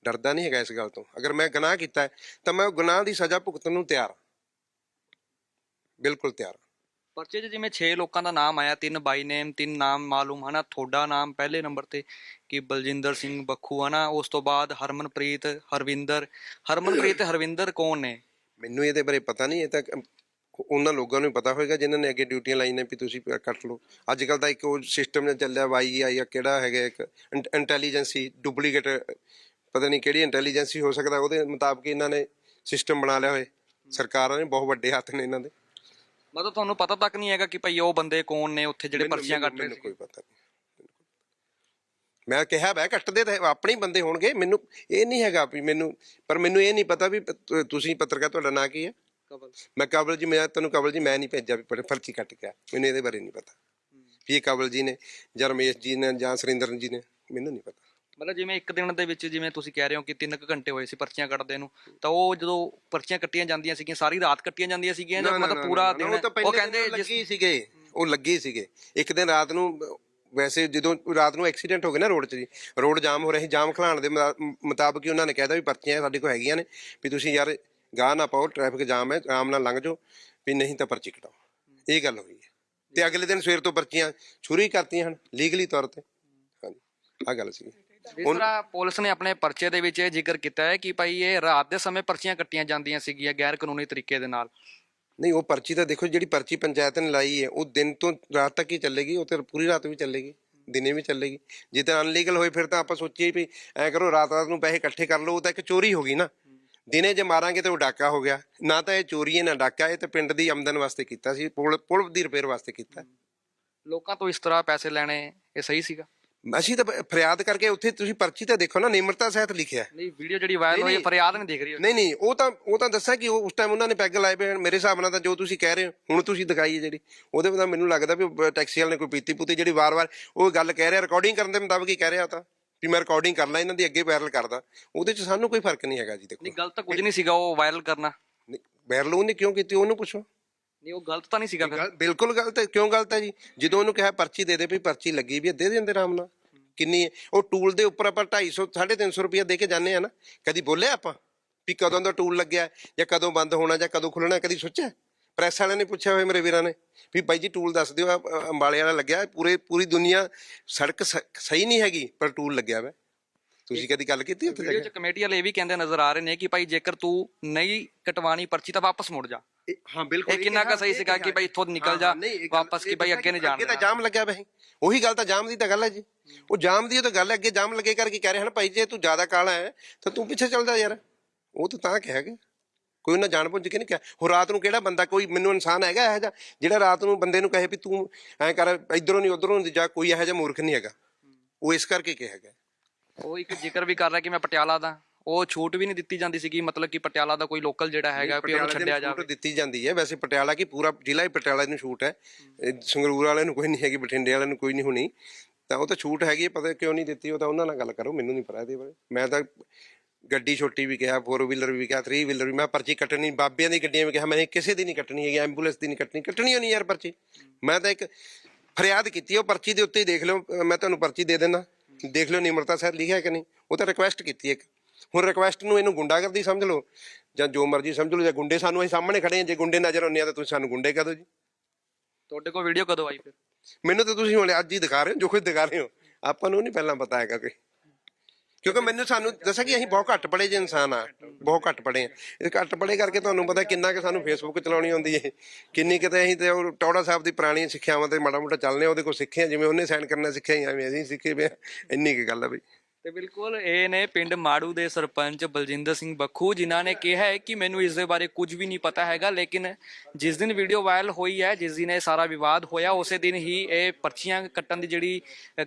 ਡਰਦਾ ਨਹੀਂ ਹੈਗਾ ਇਸ ਗੱਲ ਤੋਂ। ਅਗਰ ਮੈਂ ਗੁਨਾਹ ਕੀਤਾ ਤਾਂ ਮੈਂ ਉਹ ਗੁਨਾਹ ਦੀ ਸਜ਼ਾ ਭੁਗਤਣ ਨੂੰ ਤਿਆਰ ਹਾਂ। ਬਿਲਕੁਲ ਤਿਆਰ ਪਰਚੇ 'ਚ ਜਿਵੇਂ 6 ਲੋਕਾਂ ਦਾ ਨਾਮ ਆਇਆ ਤਿੰਨ ਬਾਈ ਨੇਮ ਤਿੰਨ ਨਾਮ ਮਾਲੂਮ ਹਨਾ? ਤੁਹਾਡਾ ਨਾਮ ਪਹਿਲੇ ਨੰਬਰ ਤੇ ਕਿ ਬਲਜਿੰਦਰ ਸਿੰਘ ਬੱਖੂ ਹਨਾ? ਉਸ ਤੋਂ ਬਾਅਦ ਹਰਮਨਪ੍ਰੀਤ ਹਰਵਿੰਦਰ। ਹਰਮਨਪ੍ਰੀਤ ਤੇ ਹਰਵਿੰਦਰ ਕੌਣ ਨੇ? ਮੈਨੂੰ ਇਹਦੇ ਬਾਰੇ ਪਤਾ ਨਹੀਂ ਇਹ ਤਾਂ ਉਹਨਾਂ ਲੋਕਾਂ ਨੂੰ ਪਤਾ ਹੋਏਗਾ ਜਿਨ੍ਹਾਂ ਨੇ ਅੱਗੇ ਡਿਊਟੀਆਂ ਲਾਈਆਂ ਨੇ ਵੀ ਤੁਸੀਂ ਕੱਟ ਲਓ। ਅੱਜ ਕੱਲ ਤਾਂ ਇੱਕ ਉਹ ਸਿਸਟਮ ਨੇ ਚੱਲਿਆ ਵਾਈਆਈ ਆ ਕਿਹੜਾ ਹੈਗਾ ਇੱਕ ਇੰਟੈਲੀਜੈਂਸੀ ਡੁਪਲੀਕੇਟ ਪਤਾ ਨਹੀਂ ਕਿਹੜੀ ਇੰਟੈਲੀਜੈਂਸੀ ਹੋ ਸਕਦਾ ਉਹਦੇ ਮੁਤਾਬਕ ਇਹਨਾਂ ਨੇ ਸਿਸਟਮ ਬਣਾ ਲਿਆ ਹੋਏ। ਸਰਕਾਰਾਂ ਨੇ ਬਹੁਤ ਵੱਡੇ ਹੱਥ ਨੇ ਇਹਨਾਂ ਦੇ। ਮਤਲਬ ਤੁਹਾਨੂੰ ਪਤਾ ਤੱਕ ਨਹੀਂ ਹੈਗਾ ਕਿ ਭਈ ਉਹ ਬੰਦੇ ਕੌਣ ਨੇ ਉੱਥੇ ਜਿਹੜੇ ਮੈਨੂੰ- ਪਰਚੀਆਂ ਕੱਟ ਰਹੇ ਮੈਨੂੰ ਸੀ ਕੋਈ ਪਤਾ ਨਹੀਂ। ਮੈਂ ਕਿਹਾ ਬੈ ਕੱਟਦੇ ਤਾਂ ਆਪਣੇ ਹੀ ਬੰਦੇ ਹੋਣਗੇ। ਮੈਨੂੰ ਇਹ ਨਹੀਂ ਹੈਗਾ ਵੀ ਮੈਨੂੰ ਪਰ ਮੈਨੂੰ ਇਹ ਨਹੀਂ ਪਤਾ ਵੀ ਪ- ਤੁਸੀਂ ਪੱਤਰਕਾਰ ਤੁਹਾਡਾ ਨਾਂ ਕੀ ਹੈ? ਕਬਲ ਮੈਂ ਕਬਲ ਜੀ ਮੈਂ ਤੈਨੂੰ ਕਬਲ ਜੀ ਮੈਂ ਨਹੀਂ ਭੇਜਿਆ ਵੀ ਪਰ- ਪਰਚੀ ਕੱਟ ਗਿਆ ਮੈਨੂੰ ਇਹਦੇ ਬਾਰੇ ਨਹੀਂ ਪਤਾ। ਵੀ ਇਹ ਕਬਲ ਜੀ ਨੇ ਜਾਂ ਰਮੇਸ਼ ਜੀ ਨੇ ਜਾਂ ਸੁਰਿੰਦਰ ਜੀ ਨੇ ਮੈਨੂੰ ਨਹੀਂ ਪਤਾ। ਮਤਲਬ ਜਿਵੇਂ ਇੱਕ ਦਿਨ ਦੇ ਵਿੱਚ ਜਿਵੇਂ ਤੁਸੀਂ ਕਹਿ ਰਹੇ ਹੋ ਕਿ 3 ਘੰਟੇ ਹੋਏ ਸੀ ਪਰਚੀਆਂ ਕੱਟਦੇ ਨੂੰ ਤਾਂ ਉਹ ਜਦੋਂ ਪਰਚੀਆਂ ਕੱਟੀਆਂ ਜਾਂਦੀਆਂ ਸੀਗੀਆਂ ਸਾਰੀ ਰਾਤ ਕੱਟੀਆਂ ਜਾਂਦੀਆਂ ਸੀਗੀਆਂ ਜਾਂ ਮਤਲਬ ਪੂਰਾ ਦਿਨ ਉਹ ਕਹਿੰਦੇ ਲੱਗੇ ਸੀਗੇ ਉਹ ਲੱਗੇ ਸੀਗੇ। ਇੱਕ ਦਿਨ ਰਾਤ ਨੂੰ ਵੈਸੇ ਜਦੋਂ ਰਾਤ ਨੂੰ ਐਕਸੀਡੈਂਟ ਹੋ ਗਿਆ ਨਾ ਰੋਡ 'ਚ ਜੀ ਰੋਡ ਜਾਮ ਹੋ ਰਿਹਾ ਸੀ ਜਾਮ ਖਲਾਣ ਦੇ ਮੁਤਾ- ਮੁਤਾਬਕ ਹੀ ਉਹਨਾਂ ਨੇ ਕਹਿਤਾ ਵੀ ਪਰਚੀਆਂ ਸਾਡੇ ਕੋਲ ਹੈਗੀਆਂ ਨੇ ਵੀ ਤੁਸੀਂ ਯਾਰ ਗਾਹ ਨਾ ਪਾਓ ਟ੍ਰੈਫਿਕ ਜਾਮ ਹੈ ਆਰਾਮ ਨਾਲ ਲੰਘ ਜਾਓ ਵੀ ਨਹੀਂ ਤਾਂ ਪਰਚੀ ਕਟਾਓ। ਇਹ ਗੱਲ ਹੋਈ ਹੈ। ਤੇ ਅਗਲੇ ਦਿਨ ਸਵੇਰ ਤੋਂ ਪਰਚੀਆਂ ਹੀ ਕਰਤੀਆਂ ਹਨ ਲੀਗਲੀ ਤੌਰ ਤੇ। ਹਾਂਜੀ ਆ ਗੱਲ ਸੀ ਜਿਸ ਤਰ੍ਹਾਂ ਪੁਲਿਸ ਨੇ ਆਪਣੇ ਪਰਚੇ ਦੇ ਵਿੱਚ ਇਹ ਜ਼ਿਕਰ ਕੀਤਾ ਹੈ ਕਿ ਭਾਈ ਇਹ ਰਾਤ ਦੇ ਸਮੇਂ ਪਰਚੀਆਂ ਕੱਟੀਆਂ ਜਾਂਦੀਆਂ ਸੀਗੀਆਂ ਗੈਰ ਕਾਨੂੰਨੀ ਤਰੀਕੇ ਦੇ ਨਾਲ। ਨਹੀਂ ਉਹ ਪਰਚੀ ਤਾਂ ਦੇਖੋ ਜਿਹੜੀ ਪਰਚੀ ਪੰਚਾਇਤ ਨੇ ਲਾਈ ਹੈ ਉਹ ਦਿਨ ਤੋਂ ਰਾਤ ਤੱਕ ਹੀ ਚੱਲੇਗੀ ਉਹ ਤੇ ਪੂਰੀ ਰਾਤ ਵੀ ਚੱਲੇਗੀ ਦਿਨੇ ਵੀ ਚੱਲੇਗੀ। ਜੇ ਤਾਂ ਅਨਲੀਗਲ ਹੋਏ ਫਿਰ ਤਾਂ ਆਪਾਂ ਸੋਚੀਏ ਵੀ ਐ ਕਰੋ ਰਾਤ ਰਾਤ ਨੂੰ ਪੈਸੇ ਇਕੱਠੇ ਕਰ ਲਓ ਉਹ ਤਾਂ ਇੱਕ ਚੋਰੀ ਹੋ ਗਈ ਨਾ। ਦਿਨੇ ਜੇ ਮਾਰਾਂਗੇ ਤੇ ਉਹ ਡਾਕਾ ਹੋ ਗਿਆ। ਨਾ ਤਾਂ ਇਹ ਚੋਰੀ ਹੈ ਨਾ ਡਾਕਾ ਇਹ ਤਾਂ ਪਿੰਡ ਦੀ ਆਮਦਨ ਵਾਸਤੇ ਕੀਤਾ ਸੀ ਪੁਲ ਪੁਲ ਦੀ ਰਿਪੇਅਰ ਵਾਸਤੇ ਕੀਤਾ। ਲੋਕਾਂ ਤੋਂ ਇਸ ਤਰ੍ਹਾਂ ਪੈਸੇ ਲੈਣੇ ਇਹ ਸਹੀ ਸੀਗਾ? ਅਸੀਂ ਤਾਂ ਫਰਿਆਦ ਕਰਕੇ ਉੱਥੇ ਤੁਸੀਂ ਪਰਚੀ ਤਾਂ ਦੇਖੋ ਨਾ ਨਿਮਰਤਾ ਸਹਿਤ ਲਿਖਿਆ ਨਹੀਂ ਵੀਡੀਓ ਜਿਹੜੀ ਵਾਇਰਲ ਹੋਈ ਹੈ ਫਰਿਆਦ ਨਹੀਂ ਦਿਖ ਰਹੀ ਨਹੀਂ ਨਹੀਂ ਉਹ ਤਾਂ ਉਹ ਤਾਂ ਦੱਸਾਂ ਕਿ ਉਹ ਉਸ ਟਾਈਮ ਉਹਨਾਂ ਨੇ ਪੈਗ ਲਾਏ ਪਏ। ਮੇਰੇ ਹਿਸਾਬ ਨਾਲ ਤਾਂ ਜੋ ਤੁਸੀਂ ਕਹਿ ਰਹੇ ਹੋ ਹੁਣ ਤੁਸੀਂ ਦਿਖਾਈ ਹੈ ਜਿਹੜੀ। ਉਹਦੇ ਵਿੱਚ ਮੈਨੂੰ ਲੱਗਦਾ ਵੀ ਟੈਕਸੀ ਵਾਲੇ ਨੇ ਕੋਈ ਪੀਤੀ ਪੁੱਤੀ ਜਿਹੜੀ ਵਾਰ-ਵਾਰ ਉਹ ਗੱਲ ਕਹਿ ਰਿਹਾ ਰਿਕਾਰਡਿੰਗ ਕਰਨ ਦੇ ਮੁਤਾਬਕ ਹੀ ਕਹਿ ਰਿਹਾ ਤਾਂ ਵੀ ਮੈਂ ਰਿਕਾਰਡਿੰਗ ਕਰ ਲਾਂ ਇਹਨਾਂ ਦੀ ਅੱਗੇ ਵਾਇਰਲ ਕਰਦਾ। ਉਹਦੇ 'ਚ ਸਾਨੂੰ ਕੋਈ ਫ਼ਰਕ ਨਹੀਂ ਹੈਗਾ ਜੀ ਦੇਖੋ। ਨਹੀਂ ਗਲਤ ਤਾਂ ਕੁਝ ਨਹੀਂ ਸੀਗਾ ਉਹ ਵਾਇਰਲ ਕਰਨਾ। ਵਾਇਰਲ ਉਹਨੇ ਕਿਉਂ ਕੀਤੀ ਉਹਨੂੰ ਪੁੱਛੋ। ਨਹੀਂ ਉਹ ਗਲਤ ਤਾਂ ਨਹੀਂ ਸੀਗਾ ਫਿਰ। ਗੱਲ ਬਿਲਕੁਲ ਗਲਤ ਹੈ। ਕਿਉਂ ਗਲਤ ਹੈ ਜੀ? ਜਦੋਂ ਉਹਨੂੰ ਕਿਹਾ ਪਰਚੀ ਦੇ ਦੇ ਵੀ ਪਰਚੀ ਲੱਗੀ ਵੀ ਹੈ, ਦੇ ਦਿੰਦੇ ਆਰਾਮ ਨਾਲ। ਕਿੰਨੀ ਹੈ? ਉਹ ਟੂਲ ਦੇ ਉੱਪਰ ਆਪਾਂ 250 350 ਰੁਪਏ ਦੇ ਕੇ ਜਾਂਦੇ ਆ ਨਾ। ਕਦੀ ਬੋਲੇ ਆਪਾਂ ਵੀ ਕਦੋਂ ਦਾ ਟੂਲ ਲੱਗਿਆ ਜਾਂ ਕਦੋਂ ਬੰਦ ਹੋਣਾ ਜਾਂ ਕਦੋਂ ਖੁੱਲਣਾ ਕਦੀ ਸੋਚਿਆ? ਪ੍ਰੈਸ ਵਾਲਿਆਂ ਨੇ ਪੁੱਛਿਆ ਹੋਇਆ ਮੇਰੇ ਵੀਰਾਂ ਨੇ ਵੀ ਬਾਈ ਜੀ ਟੂਲ ਦੱਸ ਦਿਓ ਆਹ, ਅਹ, ਅੰਬਾਲੇ ਵਾਲਾ ਲੱਗਿਆ ਪੂਰੇ ਪੂਰੀ ਦੁਨੀਆ ਸੜਕ ਸ- ਸਹੀ ਨਹੀਂ ਹੈਗੀ ਪਰ ਟੂਲ ਲੱਗਿਆ ਵਾ। ਤੁਸੀਂ ਕਦੀ ਗੱਲ ਕੀਤੀ ਉੱਥੇ ਜਾ ਵੀਡੀਓ ਕੇ? 'ਚ ਕਮੇਟੀ ਵਾਲੇ ਇਹ ਵੀ ਕਹਿੰਦੇ ਨਜ਼ਰ ਆ ਰਹੇ ਨੇ ਕਿ ਭਾਈ ਜੇਕਰ ਤੂੰ ਨਹੀਂ ਕਟਵਾਣੀ ਪਰਚੀ ਤਾਂ ਵਾਪਸ ਮੁੜ ਜਾ। ਇਹ- ਹਾਂ ਬਿਲਕੁਲ ਇਹ ਕਿੰਨਾ ਕੁ ਸਹੀ ਸੀਗਾ ਕਿ ਭਾਈ ਇੱਥੋਂ ਨਿਕਲ ਜਾ ਵਾਪਸ ਕਿ ਭਾਈ ਅੱਗੇ ਨਹੀਂ ਜਾਣ ਅੱਗੇ ਤਾਂ ਦੇਣਾ। ਜਾਮ ਲੱਗਿਆ ਬਈ ਉਹੀ ਗੱਲ ਤਾਂ ਜਾਮ ਦੀ ਤਾਂ ਗੱਲ ਹੈ ਜੀ ਉਹ ਜਾਮ ਦੀ ਤਾਂ ਗੱਲ ਹੈ ਅੱਗੇ ਜਾਮ ਲੱਗੇ ਕਰਕੇ ਕਹਿ ਰਹੇ ਹਨ ਭਾਈ ਜੇ ਤੂੰ ਜ਼ਿਆਦਾ ਕਾਲਾ ਹੈ ਤਾਂ ਤੂੰ ਪਿੱਛੇ ਚੱਲ ਜਾ ਯਾਰ ਉਹ ਤਾਂ ਤਾਂ ਕਿਹਾ ਗਿਆ ਕੋਈ ਉਹਨਾਂ ਜਾਣ ਬੁੱਝ ਕੇ ਨਹੀਂ ਕਿਹਾ ਹੋ ਰਾਤ ਨੂੰ ਕਿਹੜਾ ਬੰਦਾ ਕੋਈ ਮੈਨੂੰ ਇਨਸਾਨ ਹੈਗਾ ਇਹੋ ਜਿਹਾ ਜਿਹੜਾ ਰਾਤ ਨੂੰ ਬੰਦੇ ਨੂੰ ਕਹੇ ਵੀ ਤੂੰ ਐਂ ਕਰ ਇਧਰੋਂ ਨਹੀਂ ਉਧਰੋਂ ਨਹੀਂ ਜਾ ਕੋਈ ਇਹੋ ਜਿਹਾ ਮੂਰਖ ਨਹੀਂ ਹੈਗਾ ਉਹ ਇਸ ਕਰਕੇ ਕਿਹਾ ਗਿਆ ਉਹ ਇੱਕ ਜ਼ਿਕਰ ਵੀ ਕਰ ਰਿਹਾ ਕਿ ਮੈਂ ਪਟਿਆਲਾ ਦਾ ਉਹ ਛੂਟ ਵੀ ਨਹੀਂ ਦਿੱਤੀ ਜਾਂਦੀ ਸੀਗੀ ਮਤਲਬ ਕਿ ਪਟਿਆਲਾ ਦਾ ਕੋਈ ਲੋਕਲ ਜਿਹੜਾ ਹੈਗਾ ਵੀ ਉਹਨੂੰ ਛੱਡਿਆ ਜਾਵੇ। ਛੂਟ ਦਿੱਤੀ ਜਾਂਦੀ ਹੈ। ਵੈਸੇ ਪਟਿਆਲਾ ਕੀ ਪੂਰਾ ਜ਼ਿਲ੍ਹਾ ਹੀ ਪਟਿਆਲਾ ਨੂੰ ਛੂਟ ਹੈ। ਸੰਗਰੂਰ ਵਾਲਿਆਂ ਨੂੰ ਕੋਈ ਨਹੀਂ ਹੈਗੀ ਬਠਿੰਡੇ ਵਾਲਿਆਂ ਨੂੰ ਕੋਈ ਨਹੀਂ ਹੋਣੀ। ਤਾਂ ਉਹ ਤਾਂ ਛੂਟ ਹੈਗੀ ਪਤਾ ਕਿਉਂ ਨਹੀਂ ਦਿੱਤੀ ਉਹ ਤਾਂ ਉਹਨਾਂ ਨਾਲ ਗੱਲ ਕਰੋ ਮੈਨੂੰ ਨਹੀਂ ਪਤਾ ਇਹਦੇ ਬਾਰੇ। ਮੈਂ ਤਾਂ ਗੱਡੀ ਛੋਟੀ ਵੀ ਕਿਹਾ 4 ਵੀਲਰ ਵੀ ਕਿਹਾ 3 ਵੀਲਰ ਵੀ ਮੈਂ ਪਰਚੀ ਕੱਟਣੀ ਬਾਬਿਆਂ ਦੀ ਗੱਡੀਆਂ ਵੀ ਕਿਹਾ ਮੈਂ ਕਿਸੇ ਦੀ ਨਹੀਂ ਕੱਟਣੀ ਹੈਗੀ ਐਂਬੂਲੈਂਸ ਦੀ ਨਹੀਂ ਕੱਟਣੀ ਕੱਟਣੀ ਨਹੀਂ ਯਾਰ ਪਰਚੀ। ਮੈਂ ਤਾਂ ਇੱਕ ਫਰਿਆਦ ਕੀਤੀ ਉਹ ਪਰਚੀ ਦੇ ਉੱਤੇ ਹੀ ਦੇਖ ਲਿਓ ਮੈਂ ਤੁਹਾਨੂੰ ਪਰਚੀ ਦੇ ਦਿੰਦਾ। ਦੇਖ ਲਿਓ ਨਿਮਰਤਾ ਸਾਹਿਬ ਲਿਖਿਆ ਕਿ ਨਹੀਂ? ਉਹ ਤਾਂ ਰਿਕੁਐਸਟ ਕੀਤੀ ਇੱਕ। ਹੁਣ ਰਿਕੁਐਸਟ ਨੂੰ ਇਹਨੂੰ ਗੁੰਡਾਗਰਦੀ ਸਮਝ ਲਓ ਜਾਂ ਜੋ ਮਰਜ਼ੀ ਸਮਝ ਲਓ ਜਾਂ ਗੁੰਡੇ ਸਾਨੂੰ ਅਸੀਂ ਸਾਹਮਣੇ ਖੜੇ ਹਾਂ ਜੇ ਗੁੰਡੇ ਨਜ਼ਰ ਆਉਂਦੇ ਆ ਤਾਂ ਤੁਸੀਂ ਸਾਨੂੰ ਗੁੰਡੇ ਕਹ ਜੀ। ਤੁਹਾਡੇ ਕੋਲ ਵੀਡੀਓ ਕਦੋਂ ਆਈ ਫਿਰ? ਮੈਨੂੰ ਤਾਂ ਤੁਸੀਂ ਹੁਣ ਅੱਜ ਹੀ ਦਿਖਾ ਰਹੇ ਹੋ ਜੋ ਕੁਝ ਦਿਖਾ ਰਹੇ ਹੋ। ਆਪਾਂ ਨੂੰ ਨਹੀਂ ਪਹਿਲਾਂ ਪਤਾ ਹੈਗਾ ਕੋਈ। ਕਿਉਂਕਿ ਮੈਨੂੰ ਸਾਨੂੰ ਦੱਸਿਆ ਕਿ ਅਸੀਂ ਬਹੁਤ ਘੱਟ ਪੜੇ ਜੇ ਇਨਸਾਨ ਆ ਬਹੁਤ ਘੱਟ ਪੜੇ ਆ। ਇਹ ਘੱਟ ਪੜੇ ਕਰਕੇ ਤੁਹਾਨੂੰ ਪਤਾ ਕਿੰਨਾ ਕਿ ਸਾਨੂੰ ਫੇਸਬੁੱਕ ਚਲਾਉਣੀ ਆਉਂਦੀ ਹੈ। ਕਿੰਨੀ ਕਿਤੇ ਅਸੀਂ ਤੇ ਉਹ ਟੌੜਾ ਸਾਹਿਬ ਦੀ ਪੁਰਾਣੀ ਸਿੱਖਿਆਵਾਂ ਤੇ ਮਾੜਾ ਮੋਟਾ ਚੱਲਨੇ ਉਹਦੇ ਕੋਲ ਸਿੱਖੇ ਜਿਵੇਂ ਉਹਨੇ ਸਾਈਨ ਕਰਨਾ ਸਿੱਖਿਆ ਐਵੇਂ ਅਸੀਂ ਸਿੱਖੇ ਪਏ ਆ। ਇੰਨੀ ਕੀ ਗੱਲ ਆ ਬਈ। ਤੇ ਬਿਲਕੁਲ, ਇਹ ਨੇ ਪਿੰਡ ਮਾੜੂ ਦੇ ਸਰਪੰਚ ਬਲਜਿੰਦਰ ਸਿੰਘ ਬੱਖੂ, ਜਿਨ੍ਹਾਂ ਨੇ ਕਿਹਾ ਹੈ ਕਿ ਮੈਨੂੰ ਇਸ ਦੇ ਬਾਰੇ ਕੁਝ ਵੀ ਨਹੀਂ ਪਤਾ ਹੈਗਾ, ਲੇਕਿਨ ਜਿਸ ਦਿਨ ਵੀਡੀਓ ਵਾਇਰਲ ਹੋਈ ਹੈ, ਜਿਸ ਦਿਨ ਇਹ ਸਾਰਾ ਵਿਵਾਦ ਹੋਇਆ, ਉਸੇ ਦਿਨ ਹੀ ਇਹ ਪਰਚੀਆਂ ਕੱਟਣ ਦੀ ਜਿਹੜੀ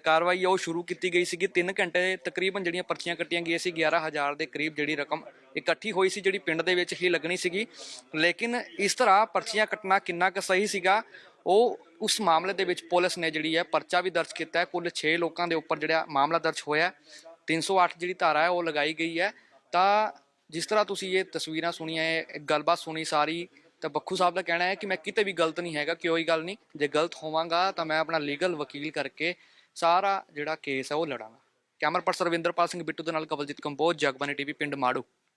ਕਾਰਵਾਈ ਹੈ, ਉਹ ਸ਼ੁਰੂ ਕੀਤੀ ਗਈ ਸੀਗੀ। 3 ਘੰਟੇ ਤਕਰੀਬਨ ਜਿਹੜੀਆਂ ਪਰਚੀਆਂ ਕੱਟੀਆਂ ਗਈਆਂ ਸੀ 11000 ਦੇ ਕਰੀਬ ਜਿਹੜੀ ਰਕਮ ਇਕੱਠੀ ਹੋਈ ਸੀ, ਜਿਹੜੀ ਪਿੰਡ ਦੇ ਵਿੱਚ ਹੀ ਲੱਗਣੀ ਸੀਗੀ। ਲੇਕਿਨ ਇਸ ਤਰ੍ਹਾਂ ਪਰਚੀਆਂ ਕੱਟਣਾ ਕਿੰਨਾ ਕੁ ਸਹੀ ਸੀਗਾ, ਉਹ ਉਸ ਮਾਮਲੇ ਦੇ ਵਿੱਚ ਪੁਲਿਸ ਨੇ ਜਿਹੜੀ ਹੈ ਪਰਚਾ ਵੀ ਦਰਜ ਕੀਤਾ ਹੈ। ਕੁੱਲ 6 ਲੋਕਾਂ ਦੇ ਉੱਪਰ ਜਿਹੜਾ ਮਾਮਲਾ ਦਰਜ ਹੋਇਆ 308 ਜਿਹੜੀ ਧਾਰਾ ਹੈ, ਉਹ ਲਗਾਈ ਗਈ ਹੈ। ਤਾਂ ਜਿਸ ਤਰ੍ਹਾਂ ਤੁਸੀਂ ਇਹ ਤਸਵੀਰਾਂ ਸੁਣੀਆਂ, ਇਹ ਗੱਲਬਾਤ ਸੁਣੀ ਸਾਰੀ, ਤਾਂ ਬੱਖੂ ਸਾਹਿਬ ਦਾ ਕਹਿਣਾ ਹੈ ਕਿ ਮੈਂ ਕਿਤੇ ਵੀ ਗਲਤ ਨਹੀਂ ਹੈਗਾ, ਕੋਈ ਗੱਲ ਨਹੀਂ। ਜੇ ਗਲਤ ਹੋਵਾਂਗਾ, ਤਾਂ ਮੈਂ ਆਪਣਾ ਲੀਗਲ ਵਕੀਲ ਕਰਕੇ ਸਾਰਾ ਜਿਹੜਾ ਕੇਸ ਹੈ, ਉਹ ਲੜਾਂਗਾ। ਕੈਮਰਾ ਪਰਸਨ ਰਵਿੰਦਰਪਾਲ ਸਿੰਘ ਬਿੱਟੂ ਦੇ ਨਾਲ ਕਵਲਜੀਤ ਕੰਬੋਜ ਜਗਬਾਨੀ ਟੀਵੀ, ਪਿੰਡ ਮਾੜੂ।